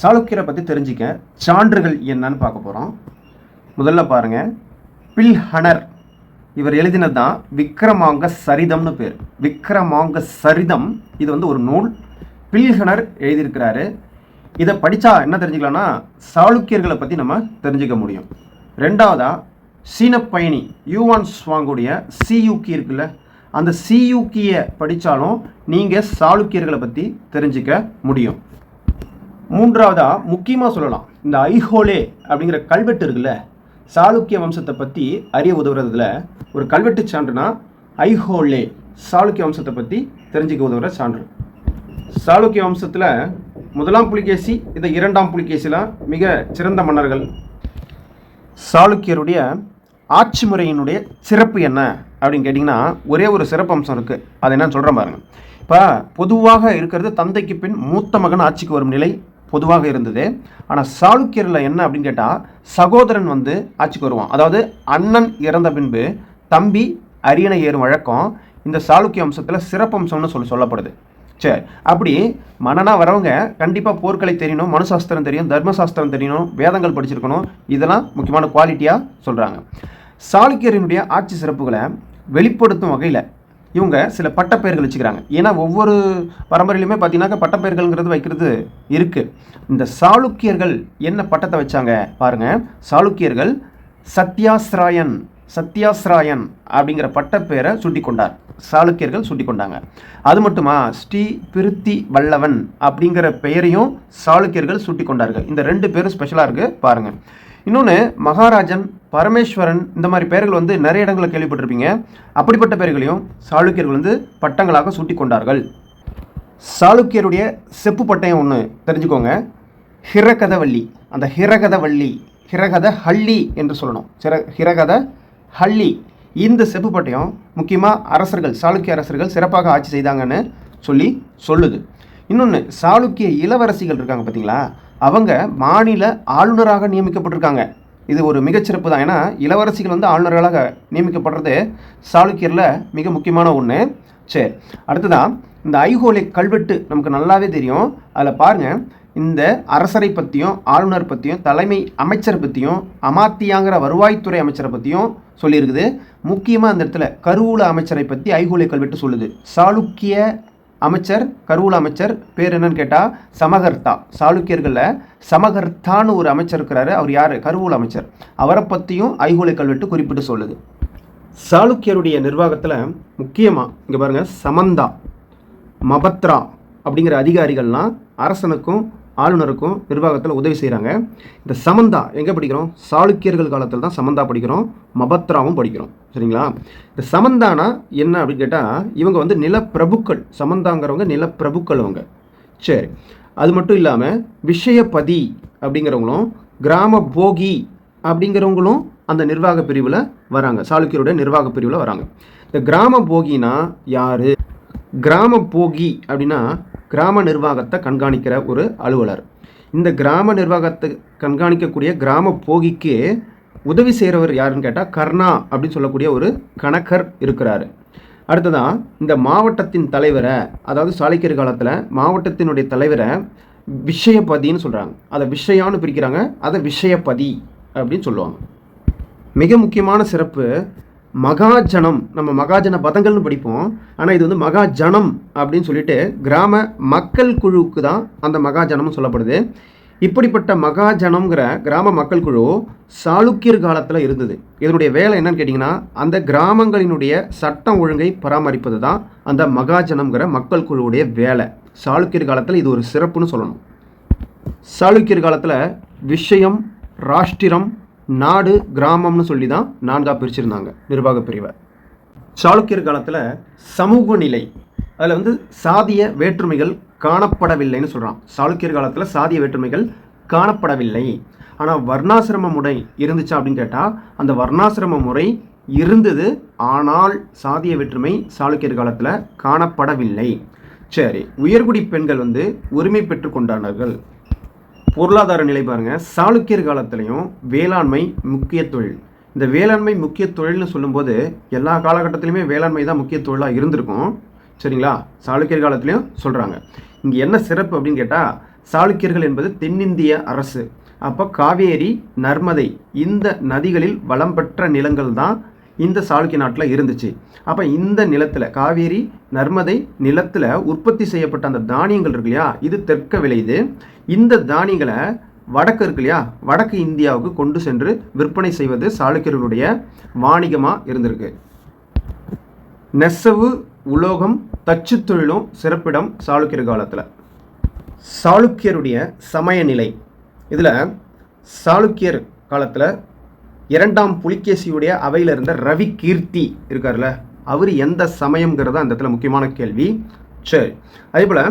சாளுக்கியரை பற்றி தெரிஞ்சிக்க சான்றுகள் என்னன்னு பார்க்க போகிறோம் முதல்ல பாருங்க. பில்ஹனர். இவர் எழுதினது தான் விக்ரமாங்க சரிதம்னு பேர். விக்ரமாங்க சரிதம் இது வந்து ஒரு நூல். பில்ஹனர் எழுதியிருக்கிறாரு. இதை படித்தா என்ன தெரிஞ்சுக்கலாம்னா சாளுக்கியர்களை பற்றி நம்ம தெரிஞ்சுக்க முடியும். ரெண்டாவதாக சீன பயணி யூவான் ஸ்வாங்குடைய சியூக்கி இருக்குல்ல அந்த சியூக்கியை படித்தாலும் நீங்கள் சாளுக்கியர்களை பற்றி தெரிஞ்சுக்க முடியும். மூன்றாவதாக முக்கியமாக சொல்லலாம். இந்த ஐஹோலே அப்படிங்கிற கல்வெட்டு இருக்குல்ல சாளுக்கிய வம்சத்தை பற்றி அறிய உதவுறதுல ஒரு கல்வெட்டு சான்றுனா ஐஹோலே சாளுக்கிய வம்சத்தை பற்றி தெரிஞ்சுக்க உதவுற சான்று. சாளுக்கிய வம்சத்தில் முதலாம் புலிகேசி இந்த இரண்டாம் புலிகேசிலாம் மிக சிறந்த மன்னர்கள். சாளுக்கியருடைய ஆட்சி முறையினுடைய சிறப்பு என்ன அப்படின்னு கேட்டிங்கன்னா ஒரே ஒரு சிறப்பு அம்சம் இருக்குது அது என்னன்னு சொல்கிறேன் பாருங்க. இப்போ பொதுவாக இருக்கிறது தந்தைக்கு பின் மூத்த மகன் ஆட்சிக்கு வரும் நிலை பொதுவாக இருந்தது. ஆனால் சாளுக்கியரில் என்ன அப்படின்னு கேட்டால் சகோதரன் வந்து ஆட்சிக்கு வருவான். அதாவது அண்ணன் இறந்த பின்பு தம்பி அரியணை ஏறும் வழக்கம் இந்த சாளுக்கிய வம்சத்தில் சிறப்பம்சம்னு சொல்லி சொல்லப்படுது. சரி அப்படி மன்னனா வரவங்க கண்டிப்பாக போர்க்கலை தெரியணும் மனுசாஸ்திரம் தெரியும் தர்மசாஸ்திரம் தெரியணும் வேதங்கள் படிச்சிருக்கணும். இதெல்லாம் முக்கியமான குவாலிட்டியாக சொல்கிறாங்க சாளுக்கியரினுடைய ஆட்சி சிறப்புகளை வெளிப்படுத்தும் வகையில் இவங்க சில பட்டப்பெயர்கள் வச்சுக்கிறாங்க. ஏன்னா ஒவ்வொரு பரம்பரையிலுமே பார்த்தீங்கன்னாக்கா பட்டப்பெயர்கள்ங்கிறது வைக்கிறது இருக்குது இந்த சாளுக்கியர்கள் என்ன பட்டத்தை வச்சாங்க? பாருங்கள் சாளுக்கியர்கள் சத்யாஸ்ராயன் சத்யாஸ்ராயன் அப்படிங்கிற பட்டப்பெயரை சுட்டி கொண்டார் சாளுக்கியர்கள் சுட்டி கொண்டாங்க அது மட்டுமா? ஸ்ரீ பிருத்தி வல்லவன் அப்படிங்கிற பெயரையும் சாளுக்கியர்கள் சுட்டி கொண்டார்கள் இந்த ரெண்டு பேரும் ஸ்பெஷலாக இருக்குது பாருங்கள் இன்னொன்று மகாராஜன் பரமேஸ்வரன் இந்த மாதிரி பெயர்கள் வந்து நிறைய இடங்களில் கேள்விப்பட்டிருப்பீங்க. அப்படிப்பட்ட பெயர்களையும் சாளுக்கியர்கள் வந்து பட்டங்களாக சூட்டி கொண்டார்கள் சாளுக்கியருடைய செப்பு பட்டயம் ஒன்று தெரிஞ்சுக்கோங்க. ஹிரகதவள்ளி. அந்த ஹிரகதவள்ளி ஹிரகத ஹள்ளி என்று சொல்லணும். சிற ஹிரகத ஹள்ளி இந்த செப்பு பட்டயம் முக்கியமாக அரசர்கள் சாளுக்கிய அரசர்கள் சிறப்பாக ஆட்சி செய்தாங்கன்னு சொல்லி சொல்லுது. இன்னொன்று சாளுக்கிய இளவரசிகள் இருக்காங்க பார்த்தீங்களா அவங்க மாநில ஆளுநராக நியமிக்கப்பட்டிருக்காங்க. இது ஒரு மிகச்சிறப்பு தான் ஏன்னா இளவரசிகள் வந்து ஆளுநர்களாக நியமிக்கப்படுறது சாளுக்கியரில் மிக முக்கியமான ஒன்று சரி அடுத்ததான் இந்த ஐஹோலை கல்வெட்டு நமக்கு நல்லாவே தெரியும். அதில் பாருங்கள் இந்த அரசரை பற்றியும் ஆளுநர் பற்றியும் தலைமை அமைச்சர் பற்றியும் அமாத்தியாங்கிற வருவாய்த்துறை அமைச்சரை பற்றியும் சொல்லியிருக்குது. முக்கியமாக அந்த இடத்துல கருவூல அமைச்சரை பற்றி ஐகோலை கல்வெட்டு சொல்லுது. சாளுக்கிய அமைச்சர் கருவூல அமைச்சர் பேர் என்னன்னு கேட்டால் சமகர்த்தா. சாளுக்கியர்களில் சமகர்த்தான்னு ஒரு அமைச்சர் இருக்கிறாரு. அவர் யார்? கருவூல அமைச்சர். அவரை பற்றியும் ஐகோலை கல்வெட்டு குறிப்பிட்டு சொல்லுது. சாளுக்கியருடைய நிர்வாகத்தில் முக்கியமாக இங்கே பாருங்கள் சமந்தா மபத்ரா அப்படிங்கிற அதிகாரிகள்லாம் அரசனுக்கும் ஆளுநருக்கும் நிர்வாகத்தில் உதவி செய்கிறாங்க இந்த சமந்தா எங்கே படிக்கிறோம்? சாளுக்கியர்கள் காலத்தில் தான் சமந்தா படிக்கிறோம். மபத்ராவும் படிக்கிறோம். சரிங்களா? இந்த சமந்தானா என்ன அப்படின்னு கேட்டால் இவங்க வந்து நிலப்பிரபுக்கள். சமந்தாங்கிறவங்க நிலப்பிரபுக்கள் அவங்க. சரி. அது மட்டும் இல்லாமல் விஷயபதி அப்படிங்கிறவங்களும் கிராம போகி அப்படிங்கிறவங்களும் அந்த நிர்வாக பிரிவில் வராங்க. சாளுக்கியருடைய நிர்வாக பிரிவில் வராங்க. இந்த கிராம போகினா யார்? கிராம போகி அப்படின்னா கிராம நிர்வாகத்தை கண்காணிக்கிற ஒரு அலுவலர். இந்த கிராம நிர்வாகத்தை கண்காணிக்கக்கூடிய கிராம போகிக்கு உதவி செய்கிறவர் யாருன்னு கேட்டால் கர்ணா அப்படின்னு சொல்லக்கூடிய ஒரு கணக்கர் இருக்கிறாரு. அடுத்ததான் இந்த மாவட்டத்தின் தலைவரை அதாவது சாளுக்கியர் காலத்தில் மாவட்டத்தினுடைய தலைவரை விஷயபதின்னு சொல்கிறாங்க அதை விஷயான்னு பிரிக்கிறாங்க அதை விஷயபதி அப்படின்னு சொல்லுவாங்க. மிக முக்கியமான சிறப்பு மகாஜனம். நம்ம மகாஜன பதங்கள்னு படிப்போம். ஆனால் இது வந்து மகாஜனம் அப்படின்னு சொல்லிட்டு கிராம மக்கள் குழுவுக்கு தான் அந்த மகாஜனம்னு சொல்லப்படுது. இப்படிப்பட்ட மகாஜனம்ங்கிற கிராம மக்கள் குழு சாளுக்கியர் காலத்தில் இருந்தது. இதனுடைய வேலை என்னன்னு கேட்டிங்கன்னா அந்த கிராமங்களினுடைய சட்டம் ஒழுங்கை பராமரிப்பது தான் அந்த மகாஜனம்ங்கிற மக்கள் குழுவுடைய வேலை. சாளுக்கியர் காலத்தில் இது ஒரு சிறப்புன்னு சொல்லணும். சாளுக்கியர் காலத்தில் விஷயம் ராஷ்டிரம் நாடு கிராமம்னு சொல்லி தான் நான்காக பிரிச்சிருந்தாங்க நிர்வாக பிரிவை. சாளுக்கியர் காலத்தில் சமூக நிலை அதில் வந்து சாதிய வேற்றுமைகள் காணப்படவில்லைன்னு சொல்கிறான் சாளுக்கியர் காலத்தில் சாதிய வேற்றுமைகள் காணப்படவில்லை. ஆனால் வர்ணாசிரம முறை இருந்துச்சா அப்படின்னு கேட்டால் அந்த வர்ணாசிரம முறை இருந்தது ஆனால் சாதிய வேற்றுமை சாளுக்கியர் காலத்தில் காணப்படவில்லை. சரி உயர்குடி பெண்கள் வந்து உரிமை பெற்று கொண்டார்கள். பொருளாதார நிலை பாருங்கள் சாளுக்கியர் காலத்திலையும் வேளாண்மை முக்கிய தொழில். இந்த வேளாண்மை முக்கிய தொழில்னு சொல்லும்போது எல்லா காலகட்டத்திலையுமே வேளாண்மை தான் முக்கிய தொழிலாக இருந்திருக்கும். சரிங்களா? சாளுக்கியர் காலத்துலேயும் சொல்கிறாங்க இங்கே என்ன சிறப்பு அப்படின்னு கேட்டால் சாளுக்கியர்கள் என்பது தென்னிந்திய அரசு. அப்போ காவேரி நர்மதை இந்த நதிகளில் வளம் பெற்ற நிலங்கள் தான் இந்த சாளுக்கிய நாட்டில் இருந்துச்சு. அப்போ இந்த நிலத்தில் காவேரி நர்மதை நிலத்தில் உற்பத்தி செய்யப்பட்ட அந்த தானியங்கள் இருக்கு இல்லையா? இது தெற்க விளையுது. இந்த தானியங்களை வடக்கு இருக்கு இல்லையா? வடக்கு இந்தியாவுக்கு கொண்டு சென்று விற்பனை செய்வது சாளுக்கியர்களுடைய வாணிகமாக இருந்திருக்கு. நெசவு உலோகம் தச்சு தொழிலும் சிறப்பிடம் சாளுக்கியர் காலத்தில். சாளுக்கியருடைய சமயநிலை இதில் சாளுக்கியர் காலத்தில் இரண்டாம் புலிகேசியுடைய அவையில் இருந்த ரவி கீர்த்தி இருக்கார்ல அவர் எந்த சமயங்கிறத அந்த இடத்துல முக்கியமான கேள்வி. சரி அதே போல்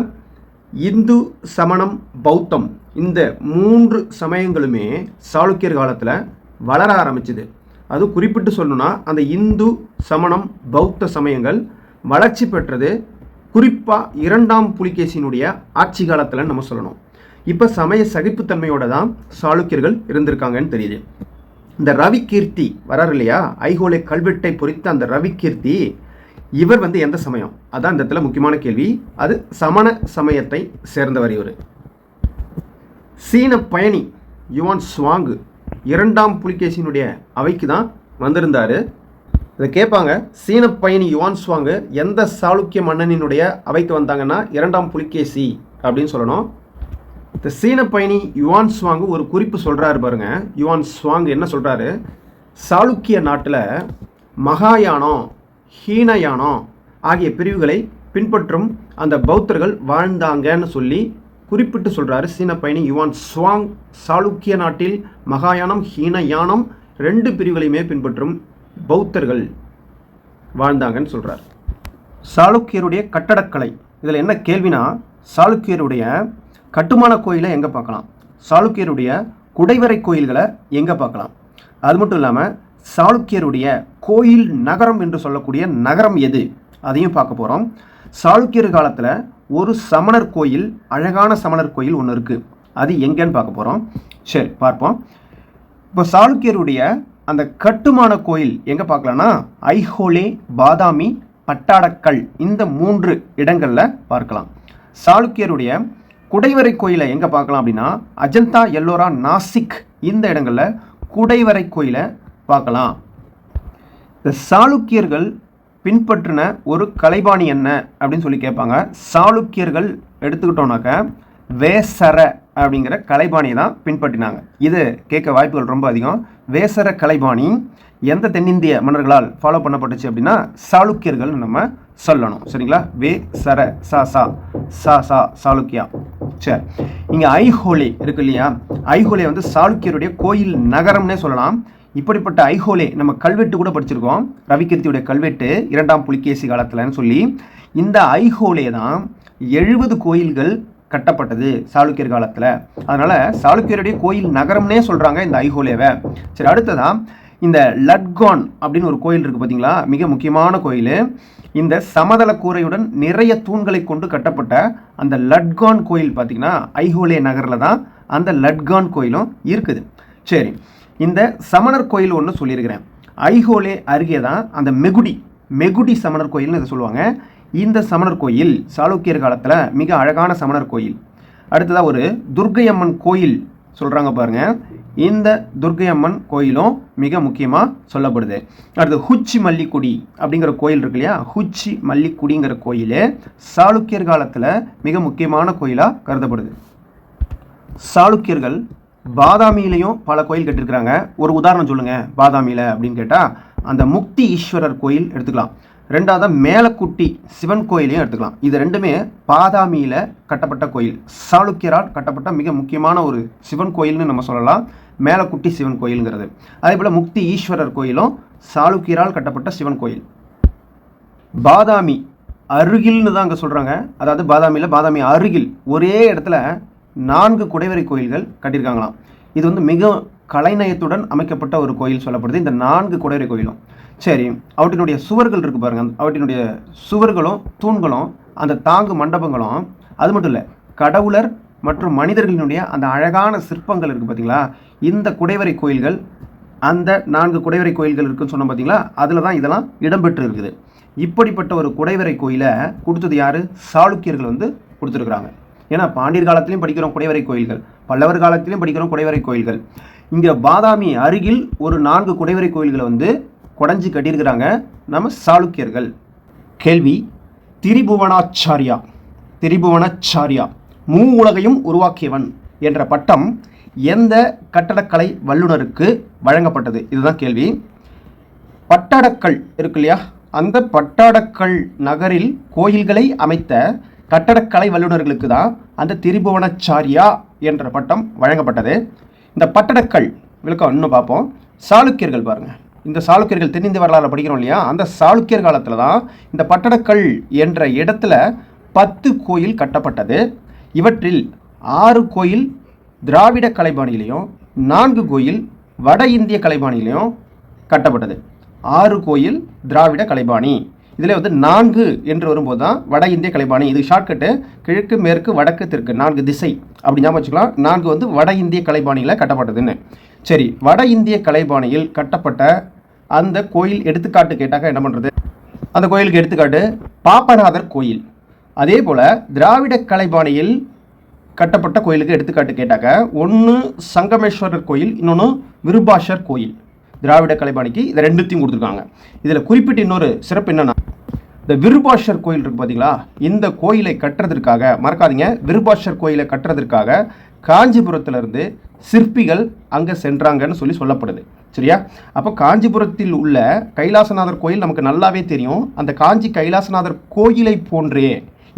இந்து சமணம் பௌத்தம் இந்த மூன்று சமயங்களுமே சாளுக்கியர் காலத்தில் வளர ஆரம்பிச்சுது. அது குறிப்பிட்டு சொல்லணும்னா அந்த இந்து சமணம் பௌத்த சமயங்கள் வளர்ச்சி பெற்றது குறிப்பாக இரண்டாம் புலிகேசியினுடைய ஆட்சி காலத்தில் நம்ம சொல்லணும். இப்போ சமய சகிப்புத்தன்மையோட தான் சாளுக்கியர்கள் இருந்திருக்காங்கன்னு தெரியுது. இந்த ரவி கீர்த்தி வராரு இல்லையா? ஐஹோலை கல்வெட்டை பொறித்த அந்த ரவி கீர்த்தி இவர் வந்து எந்த சமயம்? அதான் இந்த இடத்துல முக்கியமான கேள்வி. அது சமண சமயத்தை சேர்ந்தவர் இவர். சீன பயணி யுவான் ஸ்வாங்கு இரண்டாம் புலிகேசியினுடைய அவைக்கு தான் வந்திருந்தார். இதை கேட்பாங்க. சீன பயணி யுவான் ஸ்வாங்கு எந்த சாளுக்கிய மன்னனினுடைய அவைக்கு வந்தாங்கன்னா இரண்டாம் புலிகேசி அப்படின்னு சொல்லணும். இந்த சீன பயணி யுவான் ஸ்வாங்கு ஒரு குறிப்பு சொல்கிறாரு பாருங்க. யுவான் சுவாங் என்ன சொல்கிறாரு சாளுக்கிய நாட்டில் மகாயானம் ஹீனயானம் ஆகிய பிரிவுகளை பின்பற்றும் அந்த பௌத்தர்கள் வாழ்ந்தாங்கன்னு சொல்லி குறிப்பிட்டு சொல்கிறாரு சீன பயணி யுவான் ஸ்வாங் சாளுக்கிய நாட்டில் மகாயானம் ஹீனயானம் ரெண்டு பிரிவுகளையுமே பின்பற்றும் பௌத்தர்கள் வாழ்ந்தாங்கன்னு சொல்கிறார் சாளுக்கியருடைய கட்டடக்கலை. இதில் என்ன கேள்வினா சாளுக்கியருடைய கட்டுமான கோயிலை எங்கே பார்க்கலாம்? சாளுக்கியருடைய குடைவரை கோயில்களை எங்கே பார்க்கலாம்? அது மட்டும் இல்லாமல் சாளுக்கியருடைய கோயில் நகரம் என்று சொல்லக்கூடிய நகரம் எது? அதையும் பார்க்க போகிறோம் சாளுக்கியர் காலத்தில் ஒரு சமணர் கோயில் அழகான சமணர் கோயில் ஒன்று இருக்குது அது எங்கேன்னு பார்க்க போகிறோம் சரி பார்ப்போம். இப்போ சாளுக்கியருடைய அந்த கட்டுமான கோயில் எங்கே பார்க்கலான்னா ஐஹோலே பாதாமி பட்டாடக்கல் இந்த மூன்று இடங்களில் பார்க்கலாம். சாளுக்கியருடைய குடைவரை கோயிலை எங்கே பார்க்கலாம் அப்படின்னா அஜந்தா எல்லோரா நாசிக் இந்த இடங்களில் குடைவரை கோயிலை பார்க்கலாம். இந்த சாளுக்கியர்கள் பின்பற்றின ஒரு கலைபாணி என்ன அப்படின்னு சொல்லி கேட்பாங்க. சாளுக்கியர்கள் எடுத்துக்கிட்டோம்னாக்க வேசர அப்படிங்கிற கலைபாணியை தான் பின்பற்றினாங்க. இது கேட்க வாய்ப்புகள் ரொம்ப அதிகம். வேசர கலைபாணி எந்த தென்னிந்திய மன்னர்களால் ஃபாலோ பண்ணப்பட்டுச்சு அப்படின்னா சாளுக்கியர்கள் நம்ம சொல்லணும். சரிங்களா? வே சர சா சா. சா சா சாளுக்கியா. சரி இங்கே ஐஹோலே இருக்கு இல்லையா? ஐஹோலே வந்து சாளுக்கியருடைய கோயில் நகரம்னே சொல்லலாம். இப்படிப்பட்ட ஐஹோலே நம்ம கல்வெட்டு கூட படிச்சிருக்கோம். ரவிகீர்த்தியுடைய கல்வெட்டு இரண்டாம் புலிகேசி காலத்தில்னு சொல்லி. இந்த ஐஹோலே தான் எழுபது கோயில்கள் கட்டப்பட்டது சாளுக்கியர் காலத்தில். அதனால் சாளுக்கியருடைய கோயில் நகரம்னே சொல்கிறாங்க இந்த ஐஹோலேவை சரி அடுத்ததான் இந்த லட்கான் அப்படின்னு ஒரு கோயில் இருக்குது பார்த்தீங்களா மிக முக்கியமான கோயில். இந்த சமதள கூரையுடன் நிறைய தூண்களை கொண்டு கட்டப்பட்ட அந்த லட்கான் கோயில் பார்த்தீங்கன்னா ஐஹோலே நகரில் தான் அந்த லட்கான் கோயிலும் இருக்குது. சரி இந்த சமணர் கோயில் ஒன்று சொல்லியிருக்கிறேன். ஐஹோலே அருகே தான் அந்த மெகுடி மெகுடி சமணர் கோயில்னு இதை சொல்லுவாங்க. இந்த சமணர் கோயில் சாளுக்கியர் காலத்தில் மிக அழகான சமணர் கோயில். அடுத்ததாக ஒரு துர்கையம்மன் கோயில் சொல்கிறாங்க பாருங்கள் இந்த துர்க்கையம்மன் கோயிலும் மிக முக்கியமாக சொல்லப்படுது. அடுத்து ஹுச்சி மல்லிக்குடி அப்படிங்கிற கோயில் இருக்கு இல்லையா? ஹுச்சி மல்லிக்குடிங்கிற கோயில் சாளுக்கியர் காலத்தில் மிக முக்கியமான கோயிலாக கருதப்படுது. சாளுக்கியர்கள் பாதாமியிலையும் பல கோயில் கட்டிருக்கிறாங்க. ஒரு உதாரணம் சொல்லுங்கள் பாதாமியில் அப்படின்னு கேட்டால் அந்த முக்தி ஈஸ்வரர் கோயில் எடுத்துக்கலாம். ரெண்டாவது மேலக்குட்டி சிவன் கோயிலையும் எடுத்துக்கலாம். இது ரெண்டுமே பாதாமியில் கட்டப்பட்ட கோயில். சாளுக்கியரால் கட்டப்பட்ட மிக முக்கியமான ஒரு சிவன் கோயில்னு நம்ம சொல்லலாம். மேலக்குட்டி சிவன் கோயிலுங்கிறது. அதே போல் முக்தி ஈஸ்வரர் கோயிலும் சாளுக்கியரால் கட்டப்பட்ட சிவன் கோயில். பாதாமி அருகில்னு தான் அங்கே சொல்கிறாங்க அதாவது பாதாமியில் பாதாமி அருகில் ஒரே இடத்துல நான்கு குடைவரை கோயில்கள் கட்டியிருக்காங்களாம். இது வந்து மிக கலைநயத்துடன் அமைக்கப்பட்ட ஒரு கோயில் சொல்லப்படுது. இந்த நான்கு குடைவரை கோயிலும். சரி அவற்றினுடைய சுவர்கள் இருக்குது பாருங்கள் அவற்றினுடைய சுவர்களும் தூண்களும் அந்த தாங்கு மண்டபங்களும் அது மட்டும் இல்லை கடவுளர் மற்றும் மனிதர்களினுடைய அந்த அழகான சிற்பங்கள் இருக்குது பார்த்தீங்களா இந்த குடைவரை கோயில்கள் அந்த நான்கு குடைவரை கோயில்கள் இருக்குன்னு சொன்னோம் பார்த்தீங்களா அதில் தான் இதெல்லாம் இடம்பெற்று இருக்குது. இப்படிப்பட்ட ஒரு குடைவரை கோயிலை கொடுத்தது யார்? சாளுக்கியர்கள் வந்து கொடுத்துருக்குறாங்க. ஏன்னா பாண்டியர் காலத்திலையும் படிக்கிறோம் குடைவரை கோயில்கள். பல்லவர் காலத்திலையும் படிக்கிறோம் குடைவரை கோயில்கள். இங்கே பாதாமி அருகில் ஒரு நான்கு குடைவரை கோயில்களை வந்து குடஞ்சி கட்டியிருக்கிறாங்க. நம்ம சாளுக்கியர்கள். கேள்வி திரிபுவனாச்சாரியா திரிபுவனாச்சாரியா மூ உலகையும் உருவாக்கியவன் என்ற பட்டம் எந்த கட்டடக்கலை வல்லுநருக்கு வழங்கப்பட்டது? இதுதான் கேள்வி. பட்டாடக்கல் இருக்கு இல்லையா? அந்த பட்டாடக்கல் நகரில் கோயில்களை அமைத்த கட்டடக்கலை வல்லுநர்களுக்கு தான் அந்த திரிபுவனாச்சாரியா என்ற பட்டம் வழங்கப்பட்டது. இந்த பட்டடக்கல் விளக்கம் இன்னும் பார்ப்போம். சாளுக்கியர்கள் பாருங்கள் இந்த சாளுக்கியர்கள் தென்னிந்திய வரலாறு படிக்கிறோம் இல்லையா? அந்த சாளுக்கியர் காலத்தில் தான் இந்த பட்டடக்கல் என்ற இடத்துல பத்து கோயில் கட்டப்பட்டது. இவற்றில் ஆறு கோயில் திராவிட கலைபாணியிலையும் நான்கு கோயில் வட இந்திய கலைபாணியிலையும் கட்டப்பட்டது. ஆறு கோயில் திராவிட கலைபாணி. இதில் வந்து நான்கு என்று வரும்போது தான் வட இந்திய கலைபாணி இது ஷார்ட்கட்டு கிழக்கு மேற்கு வடக்கு தெற்கு நான்கு திசை. அப்படி ஞாபகம் வச்சுக்கலாம். நான்கு வந்து வட இந்திய கலைபாணியில் கட்டப்பட்டதுன்னு. சரி வட இந்திய கலைபாணியில் கட்டப்பட்ட அந்த கோயில் எடுத்துக்காட்டு கேட்டாக்க என்ன பண்ணுறது அந்த கோயிலுக்கு எடுத்துக்காட்டு பாப்பநாதர் கோயில். அதே போல் திராவிட கலைபாணியில் கட்டப்பட்ட கோயிலுக்கு எடுத்துக்காட்டு கேட்டாக்க ஒன்று சங்கமேஸ்வரர் கோயில் இன்னொன்று விருபாஷர் கோயில். திராவிட கலைபாணிக்கு இதை ரெண்டுத்தையும் கொடுத்துருக்காங்க. இதில் குறிப்பிட்ட இன்னொரு சிறப்பு என்னென்னா இந்த விருபாஷர் கோயில் இருக்கு பார்த்தீங்களா இந்த கோயிலை கட்டுறதற்காக மறக்காதீங்க விருபாஷர் கோயிலை கட்டுறதற்காக காஞ்சிபுரத்திலிருந்து சிற்பிகள் அங்கே சென்றாங்கன்னு சொல்லி சொல்லப்படுது. சரியா? அப்போ காஞ்சிபுரத்தில் உள்ள கைலாசநாதர் கோயில் நமக்கு நல்லாவே தெரியும். அந்த காஞ்சி கைலாசநாதர் கோயிலை போன்றே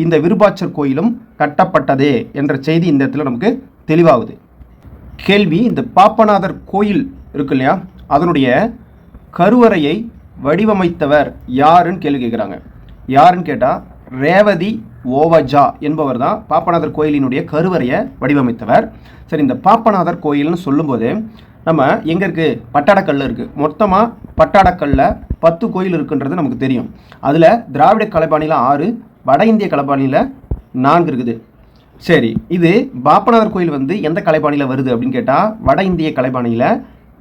இந்த விருபாச்சர் கோயிலும் கட்டப்பட்டதே என்ற செய்தி இந்த இடத்துல நமக்கு தெளிவாகுது. கேள்வி இந்த பாப்பநாதர் கோயில் இருக்கு இல்லையா? அதனுடைய கருவறையை வடிவமைத்தவர் யாருன்னு கேள்வி கேட்குறாங்க யாருன்னு கேட்டால் ரேவதி ஓவஜா என்பவர் தான் பாப்பநாதர் கோயிலினுடைய கருவறையை வடிவமைத்தவர். சரி இந்த பாப்பநாதர் கோயில்னு சொல்லும்போது நம்ம எங்கே இருக்குது பட்டாடக்கல்ல இருக்குது மொத்தமாக பட்டாடக்கல்ல பத்து கோயில் இருக்குன்றது நமக்கு தெரியும். அதில் திராவிட கலைபாணியில் ஆறு வட இந்திய கலைபாணியில் நான்கு இருக்குது. சரி இது பாப்பநாதர் கோயில் வந்து எந்த கலைபாணியில் வருது அப்படின்னு கேட்டால் வட இந்திய கலைபாணியில்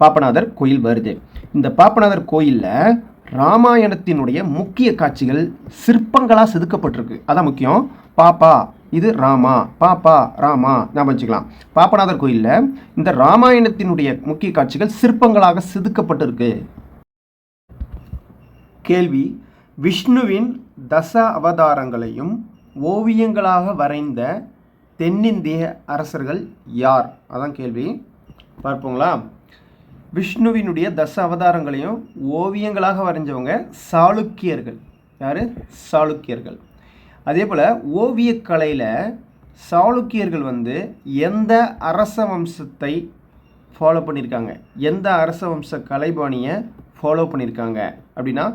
பாப்பநாதர் கோயில் வருது. இந்த பாப்பநாதர் கோயிலில் ராமாயணத்தினுடைய முக்கிய காட்சிகள் சிற்பங்களாக செதுக்கப்பட்டிருக்கு. அதான் முக்கியம். பாப்பா இது ராமா. பாப்பா ராமா. ஞாபகம் வச்சுக்கலாம். பாப்பநாதர் கோயிலில் இந்த ராமாயணத்தினுடைய முக்கிய காட்சிகள் சிற்பங்களாக செதுக்கப்பட்டிருக்கு. கேள்வி. விஷ்ணுவின் தச அவதாரங்களையும் ஓவியங்களாக வரைந்த தென்னிந்திய அரசர்கள் யார்? அதான் கேள்வி. பார்ப்போங்களா. விஷ்ணுவினுடைய தச அவதாரங்களையும் ஓவியங்களாக வரைஞ்சவங்க சாளுக்கியர்கள். யார்? சாளுக்கியர்கள். அதே போல் ஓவியக்கலையில் சாளுக்கியர்கள் வந்து எந்த அரச வம்சத்தை ஃபாலோ பண்ணியிருக்காங்க எந்த அரச வம்ச கலைபாணியை ஃபாலோ பண்ணியிருக்காங்க அப்படின்னா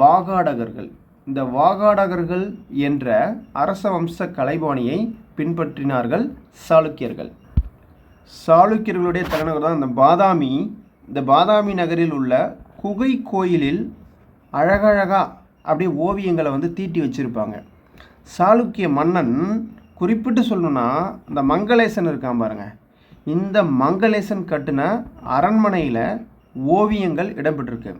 வாகாடகர்கள். இந்த வாகாடகர்கள் என்ற அரச வம்ச கலைபாணியை பின்பற்றினார்கள் சாளுக்கியர்கள். சாளுக்கியர்களுடைய தலைநகர் தான் இந்த பாதாமி இந்த பாதாமி நகரில் உள்ள குகை கோயிலில் அழகழகாக அப்படியே ஓவியங்களை வந்து தீட்டி வச்சுருப்பாங்க. சாளுக்கிய மன்னன் குறிப்பிட்டு சொல்லணும்னா இந்த மங்களேசன் இருக்கான் பாருங்க. இந்த மங்களேசன் கட்டின அரண்மனையில் ஓவியங்கள் இடம்பெற்றிருக்கு.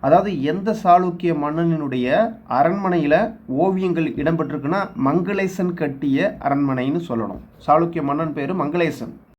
அதாவது எந்த சாளுக்கிய மன்னனினுடைய அரண்மனையில் ஓவியங்கள் இடம்பெற்றிருக்குன்னா மங்களேசன் கட்டிய அரண்மனைன்னு சொல்லணும். சாளுக்கிய மன்னன் பேர் மங்களேசன்.